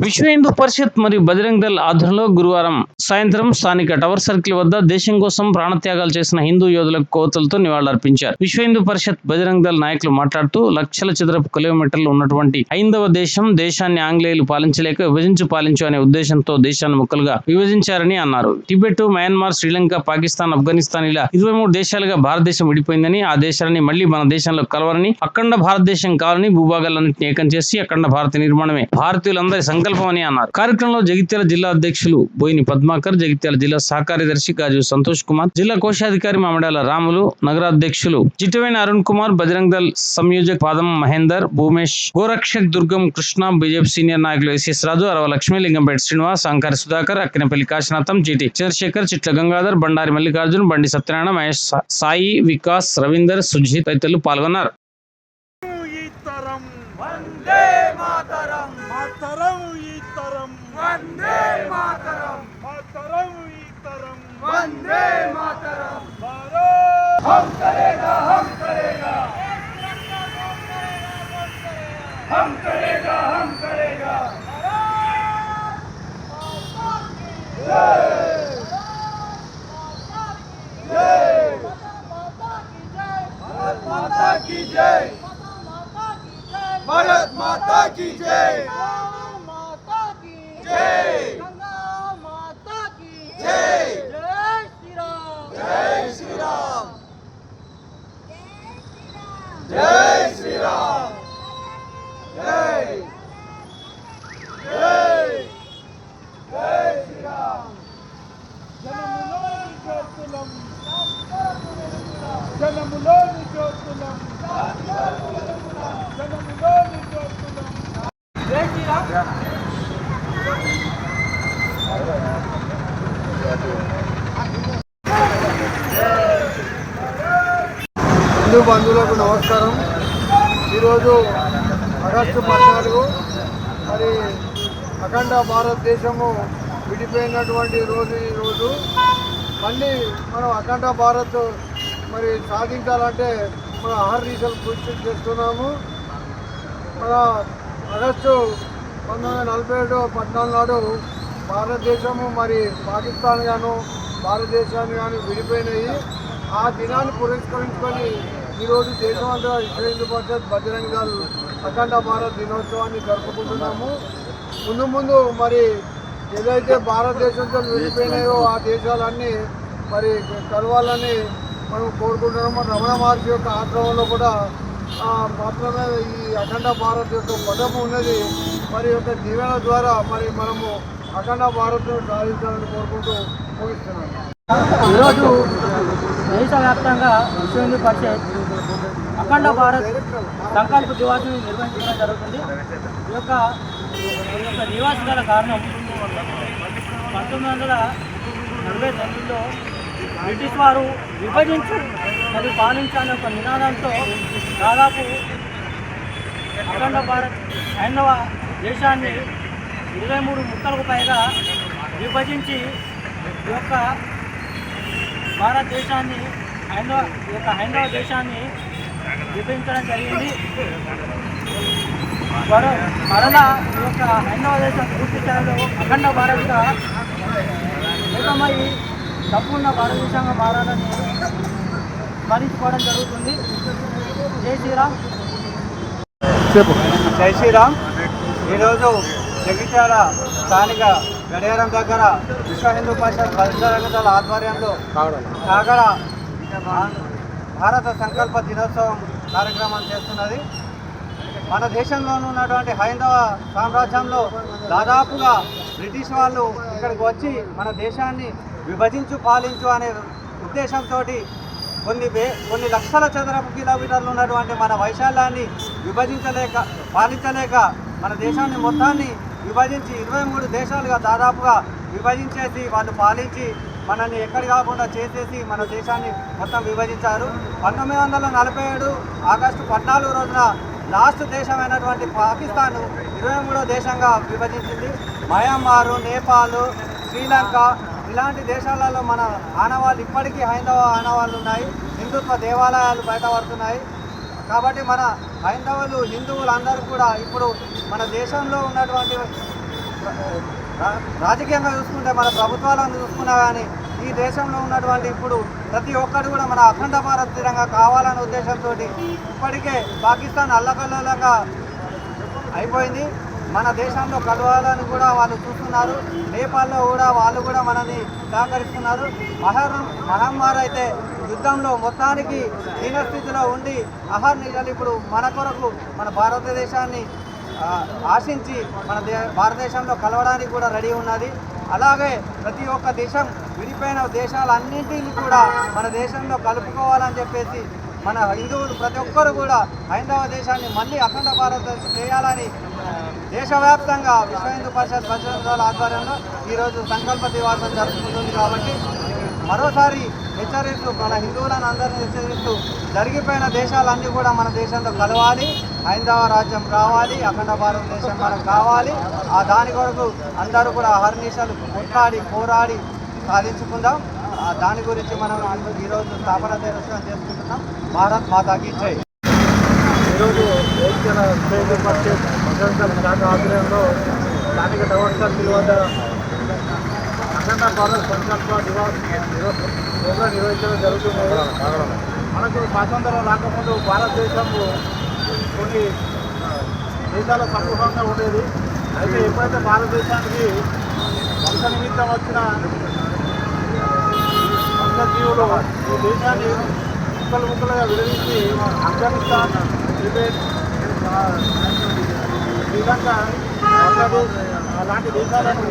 విశ్వ హిందూ పరిషత్ మరియు బజరంగ్ దళ్ ఆధ్వర్యంలో గురువారం సాయంత్రం స్థానిక టవర్ సర్కిల్ వద్ద దేశం కోసం ప్రాణత్యాగాలు చేసిన హిందూ యోధులకు కోతలతో నివాళులర్పించారు. విశ్వ హిందూ పరిషత్ బజరంగ్ దళ్ నాయకులు మాట్లాడుతూ లక్షల చదరపు కిలోమీటర్లు ఉన్నటువంటి ఐదవ దేశం దేశాన్ని ఆంగ్లేయులు పాలించలేక విభజించు పాలించు అనే ఉద్దేశంతో దేశాన్ని ముక్కలుగా విభజించారని అన్నారు. టిబెట్ మయన్మార్ శ్రీలంక పాకిస్తాన్ ఆఫ్ఘనిస్తాన్ ఇలా ఇరవై మూడు దేశాలుగా భారతదేశం విడిపోయిందని ఆ దేశాలని మళ్ళీ మన దేశంలో కలవాలని అఖండ భారతదేశం కావాలని భూభాగాలన్నింటినీ ఏకం చేసి అఖండ భారత నిర్మాణమే. భారతీయులందరి సంకల్పం అని అన్నారు. కార్యక్రమంలో జగిత్యాల జిల్లా అధ్యక్షులు బోయిని పద్మాకర్ జగిత్యాల జిల్లా సహకార్యదర్శి గాజు సంతోష్ కుమార్ జిల్లా కోశాధికారి మామిడాల రాములు నగరాధ్యక్షులు జిటవేణ అరుణ్ కుమార్ బజరంగ్ దళ్ సంయోజక్ పాదం మహేందర్ భూమేష్ గోరక్షక్ దుర్గం కృష్ణ బీజేపీ సీనియర్ నాయకులు ఎస్ఎస్ రాజు అరవ లక్ష్మి లింగంపేట శ్రీనివాస్ అంకారి సుధాకర్ అక్కినపల్లి కాశీనాథం జీటి చంద్రశేఖర్ చిట్ల గంగాధర్ బండారి మల్లికార్జున్ బండి సత్యనారాయణ మహేష్ సాయి వికాస్ రవీందర్ సుజిత్ తదితరులు పాల్గొన్నారు. वंदे मातरम हम హిందూ బంధువులకు నమస్కారం. ఈరోజు ఆగస్టు పద్నాలుగు మరి అఖండ భారతదేశము విడిపోయినటువంటి రోజు ఈరోజు మళ్ళీ మనం అఖండ భారత్ మరి సాధించాలంటే మనం అహర్నీశలు కృషి చేస్తున్నాము. మన ఆగస్టు పంతొమ్మిది వందల నలభై ఏడు పద్నాలుగు నాడు భారతదేశము మరి పాకిస్తాన్ గాను భారతదేశాన్ని కానీ విడిపోయినాయి. ఆ దినాన్ని పురస్కరించుకొని ఈరోజు దేశమంతా విశ్వ హిందూ పరిషత్ బజరంగ దళ్ అఖండ భారత్ దినోత్సవాన్ని జరుపుకుంటున్నాము. ముందు ముందు మరి ఏదైతే భారతదేశంతో విడిపోయినాయో ఆ దేశాలన్నీ మరి కలవాలని మనం కోరుకుంటున్నాము. రమణ మహర్షి యొక్క ఆశ్రమంలో కూడా మాత్రమే ఈ అఖండ భారత్ యొక్క పదము ఉన్నది. మరి యొక్క దీవెన ద్వారా మరి మనము అఖండ భారత్ సాధించాలని కోరుకుంటూ ముగిస్తున్నాను. ఈరోజు దేశవ్యాప్తంగా విశ్వ హిందూ పరిషత్ అఖండ భారత్ సంకల్ప దివాసుని నిర్వహించడం జరుగుతుంది. ఈ యొక్క ఈ యొక్క నివాస గల కారణం పంతొమ్మిది వందల నలభై తొమ్మిదిలో బ్రిటిష్ వారు విభజించు మరియు పాలించాలనే ఒక నినాదంతో దాదాపు అఖండ భారత్ హైందవ దేశాన్ని ఇరవై మూడు ముక్కలకు పైగా విభజించి ఈ యొక్క భారతదేశాన్ని హైందవ ఈ యొక్క హైందవ దేశాన్ని విభజించడం జరిగింది. మరో మరలా ఈ యొక్క హైందవ దేశం పూర్తి స్థాయిలో అఖండ భారత్గా ఏకమై సంపూర్ణ భారతదేశంగా మారాలని స్మరించుకోవడం జరుగుతుంది. జై శ్రీరామ్. జై శ్రీరామ్. ఈరోజు జగిత్యాల స్థానిక గడియారం దగ్గర విశ్వ హిందూ పరిషత్ దళ ఆధ్వర్యంలో కాగడ భారత సంకల్ప దినోత్సవం కార్యక్రమం చేస్తున్నది. మన దేశంలో ఉన్నటువంటి హైందవ సామ్రాజ్యంలో దాదాపుగా బ్రిటిష్ వాళ్ళు ఇక్కడికి వచ్చి మన దేశాన్ని విభజించు పాలించు అనే ఉద్దేశంతో కొన్ని వే కొన్ని లక్షల చదరపు కిలోమీటర్లు ఉన్నటువంటి మన వైశాల్యాన్ని విభజించలేక పాలించలేక మన దేశాన్ని మొత్తాన్ని విభజించి ఇరవై మూడు దేశాలుగా దాదాపుగా విభజించేసి వాళ్ళు పాలించి మనల్ని ఎక్కడి కాకుండా చేసేసి మన దేశాన్ని మొత్తం విభజించారు. పంతొమ్మిది వందల నలభై ఏడు ఆగస్టు పద్నాలుగు రోజున లాస్ట్ దేశమైనటువంటి పాకిస్తాన్ ఇరవై మూడో దేశంగా విభజించింది. మయన్మారు నేపాల్ శ్రీలంక ఇలాంటి దేశాలలో మన ఆనవాళ్ళు ఇప్పటికీ హైందవ ఆనవాళ్ళు ఉన్నాయి. హిందుత్వ దేవాలయాలు బయటపడుతున్నాయి. కాబట్టి మన హైందవులు హిందువులు అందరూ కూడా ఇప్పుడు మన దేశంలో ఉన్నటువంటి రాజకీయంగా చూసుకుంటే మన ప్రభుత్వాలను చూసుకున్నా కానీ ఈ దేశంలో ఉన్నటువంటి ఇప్పుడు ప్రతి ఒక్కరు కూడా మన అఖండ భారత్ తీరంగా కావాలనే ఉద్దేశంతో ఇప్పటికే పాకిస్తాన్ అల్లకల్లోలంగా అయిపోయింది. మన దేశంలో కలవాలని కూడా వాళ్ళు చూస్తున్నారు. నేపాల్లో కూడా వాళ్ళు కూడా మనని సహకరిస్తున్నారు. అహర్ మహమ్మారి అయితే యుద్ధంలో మొత్తానికి హీనస్థితిలో ఉండి అహర్నిశలు ఇప్పుడు మన కొరకు మన భారతదేశాన్ని ఆశించి మన దే భారతదేశంలో కలవడానికి కూడా రెడీ ఉన్నది. అలాగే ప్రతి ఒక్క దేశం విడిపోయిన దేశాలన్నింటినీ కూడా మన దేశంలో కలుపుకోవాలని చెప్పేసి మన హిందువులు ప్రతి ఒక్కరు కూడా హైందవ దేశాన్ని మళ్ళీ అఖండ భారత చేయాలని దేశవ్యాప్తంగా విశ్వ హిందూ పరిషత్ బజరంగ ఆధ్వర్యంలో ఈరోజు సంకల్ప దివాసం జరుపుకుంటుంది కాబట్టి మరోసారి హెచ్చరిస్తూ మన హిందువులను అందరినీ హెచ్చరిస్తూ జరిగిపోయిన దేశాలన్నీ కూడా మన దేశంలో కలవాలి హైందవ రాజ్యం కావాలి అఖండ భారతదేశం మనకు కావాలి. ఆ దాని కొరకు అందరూ కూడా హర్నిషాలు కొట్లాడి పోరాడి సాధించుకుందాం. ఆ దాని గురించి మనం ఈరోజు స్థాపన దినోత్సవం చేసుకుంటున్నాం. భారత్ మాతాకి జై. ఈరోజు శాఖ ఆధ్వర్యంలో స్థానిక టవర్ సర్కిల్ వద్ద అఖండ భారత్ సంకల్ప దివాస్ ప్రోగ్రాం నిర్వహించడం జరుగుతుంది. మనకు స్వాతంత్రం రాకముందు భారతదేశంలో కొన్ని దేశాల సమూహంగా ఉండేది. అయితే ఎప్పుడైతే భారతదేశానికి వంశ నిమిత్తం వచ్చిన వంశజీవులు ఈ దేశాన్ని ముక్కలు ముక్కలుగా విడదీసి ఆఫ్ఘనిస్తాన్ టిబెట్ శ్రీలంక బంగ్లాదేశ్ అలాంటి దేశాలను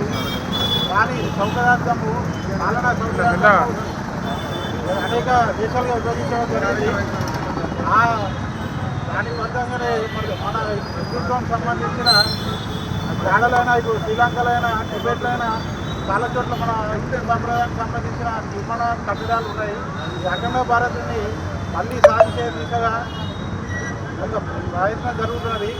వారి సౌకర్యార్థము పాలనా సౌకర్యార్థము అనేక దేశాలుగా విభజించడం జరిగింది. ఆ దాని బద్దంగానే మన మన హిందుత్వం సంబంధించిన జాడలైనా ఇప్పుడు శ్రీలంకలో అయినా టిబెట్లో అయినా చాలా చోట్ల మన హిందూ సంప్రదాయానికి సంబంధించిన నిర్మాణ కట్టడాలు ఉన్నాయి. ఈ అఖండ భారత్ని మళ్ళీ సాధించే దిశగా ఒక ప్రయత్నం జరుగుతున్నది.